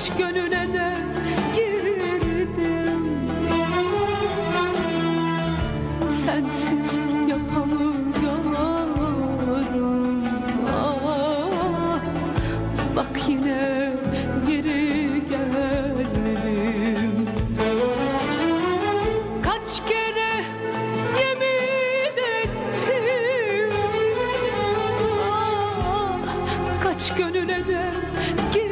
aç gönlüne de girdim Sensiz yapamıyorum. Ah, Bak yine geri geldim. Kaç kere yemin ettim. Ah, Kaç gönlüne de girdim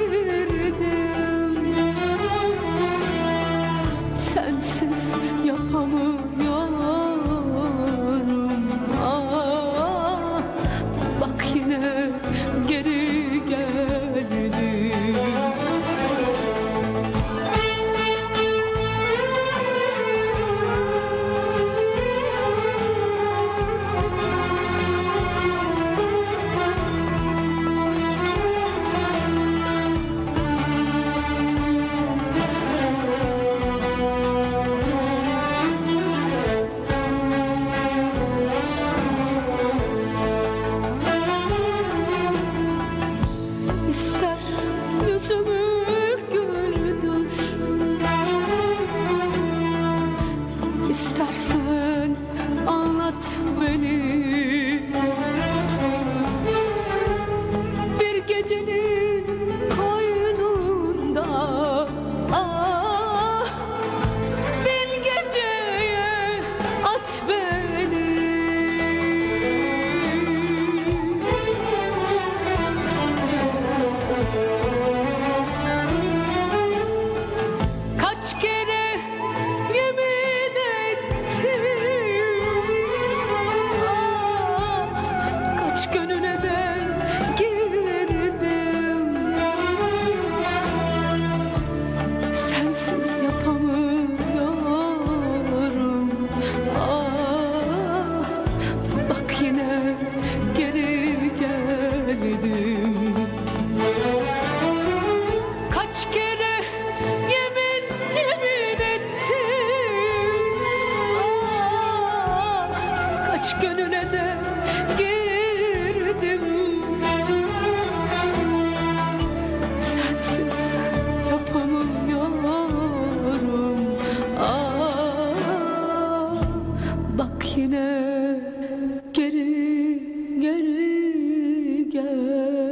istersen. good.